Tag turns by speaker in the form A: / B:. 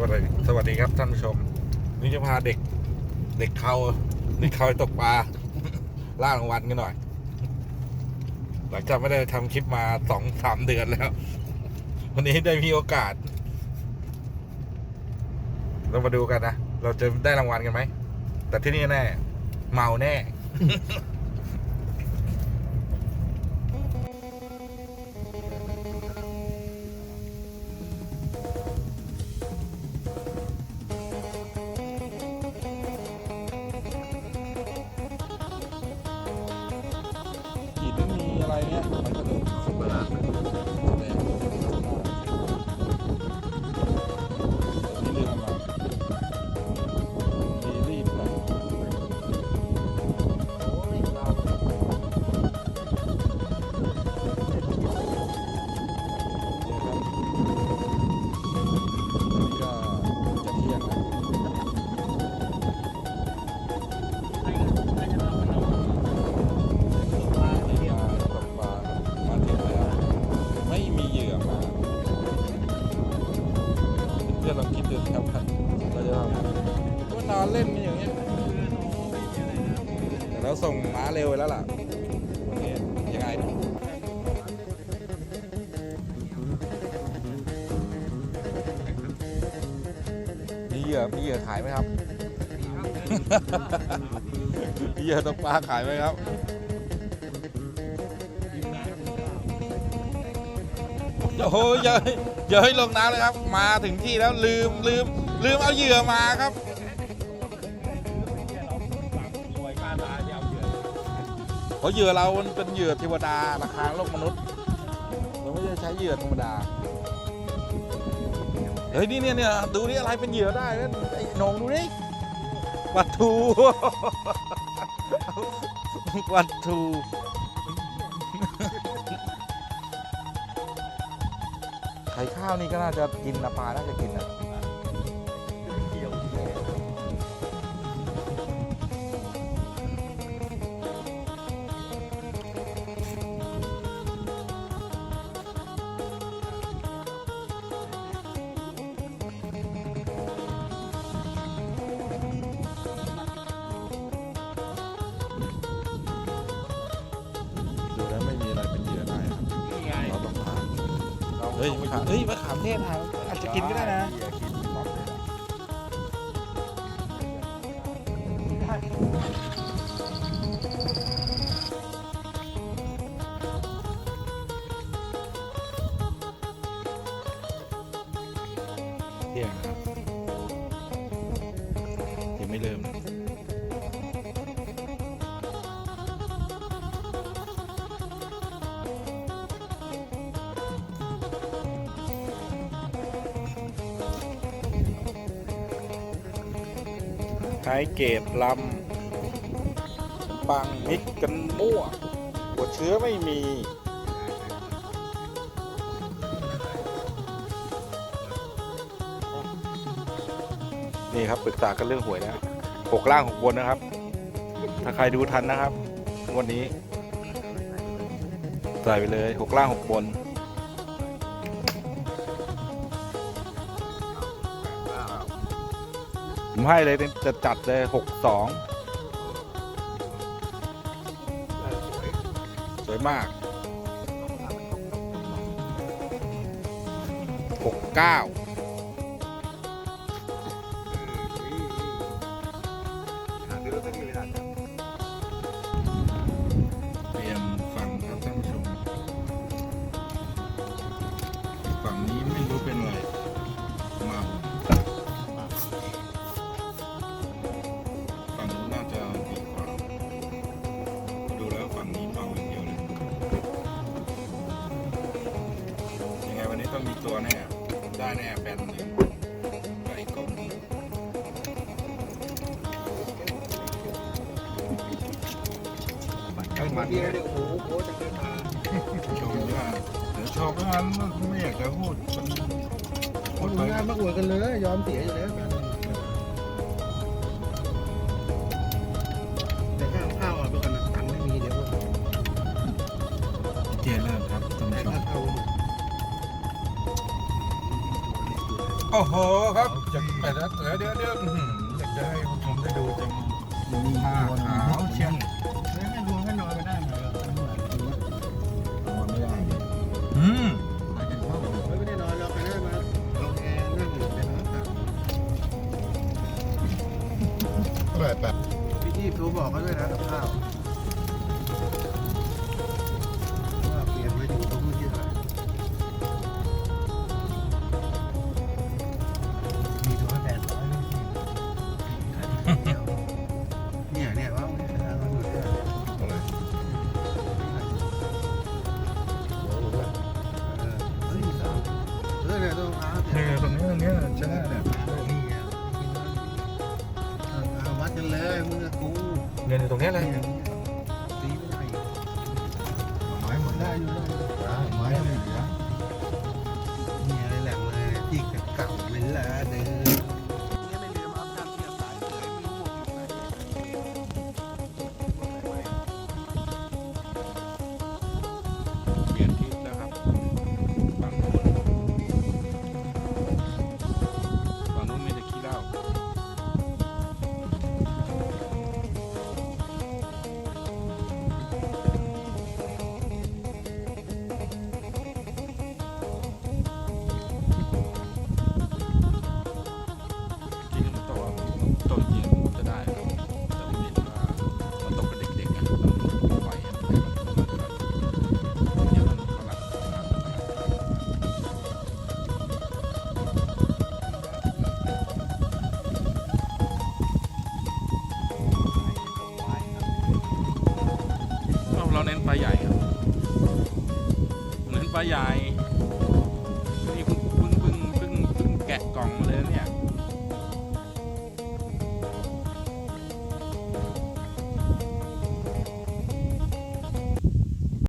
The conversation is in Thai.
A: วัสดีสวัสดีครับท่านผู้ชม นี่จะพาเด็ก เด็กเขาเด็กเขาตกปลาล่ารางวัลกันหน่อย หลังจากไม่ได้ทำคลิปมาสองสามเดือนแล้ว วันนี้ได้มีโอกาส เรามาดูกันนะ เราจะได้รางวัลกันไหม แต่ที่นี่แน่ เมาแน่ หินมีอะไรเนี่ย เล่นมันอย่างเงี้ยแต่เราส่งม้าเร็วไปแล้วล่ะยังไงมีเหยื่อมีเหยื่อขายไหมครับมีเหยื่อตกปลาขายไหมครับโอ้โหอย่าอย่าให้ลงน้ำเลยครับ มาถึงที่แล้วลืมลืมลืมเอาเหยื่อมาครับ เพราะเหยื่อเรามันเป็นเหยื่อเทวดาราคาโลกมนุษย์เราไม่ได้ใช้เหยื่อธรรมดาเฮ้ยนี่เนี่ยเนี่ยดูนี่อะไรเป็นเหยื่อได้นะไอ้หนงดูนี่วัตถุวัตถุไข่ข้าวนี่ก็น่าจะกินนะปลาน่าจะกินนะ เฮ้ยมะขามเฮ้ยมะขามเทศอะอาจจะกินก็ได้นะเที่ยง ไฮเกตลำปังมิกกันมั่วหัวเชื้อไม่มีนี่ครับปรึกษากันเรื่องหวยแล้วหกล่างหกบนนะครับ ถ้าใครดูทันนะครับ วันนี้ใส่ไปเลยหกล่างหกบน ผมให้เลยจะจัดเลยหกสองสวยมากหกเก้า ต้องมีตัวแน่ได้แน่แบนเลยไปกลมข้างมันเนี่ย
B: โอ้โหโค้ชจะมา
A: ชมว่าเดี๋ยวชอบทั้งนั้นไม่อยากจะพูดมันพู
B: ค
A: ด
B: น
A: ไป
B: งานมาอวดกันเลย ยอมเสียอยู่แล้วกันแต่ข้าวข้าวอะเมื่อก่อนตังค์ไม่มีเดี๋ยว
A: เจเริ่มครับท่าน
B: แต่
A: ผู้ชม โอ้โหครับจะไปแล้วเดี๋ยวเดี๋ยวเดี๋ยวอื้อหืออยากจะให้คุณผู้ชมได้ดูจริง
B: มี
A: ผ้าขาวเชียง
B: แล้วแม่ดวงก็นอนไปได้ไหมล่ะมันเหมือนดูว่านอนไม่ได้เลย
A: อืม
B: ไม่ได้นอนเราไปได้มาลงแอร์นั่งอยู่ในรถอะ
C: แบบแบบ
B: พี่ที่โทรบอกเขาด้วยนะกับข้าว เนี่ยเนี่ยว่ามันจะทำมันอยู่เนี่ย
C: อะไร
B: เออเฮ้ยสาวเออเนี่ยต้องเอาเดี๋ยว
A: เนี่ยตรงนี้ตรงนี้ใช่เนี่ย
B: นี่ไงเอาวัดกันเลยมึงกับกู
A: เนี่ยตรงนี้เลย
B: ตีไม่ได้
C: ไม้หมด
B: ได้
C: ได้
B: อยู่ได้
C: ไม้ไม่
A: ใหญ่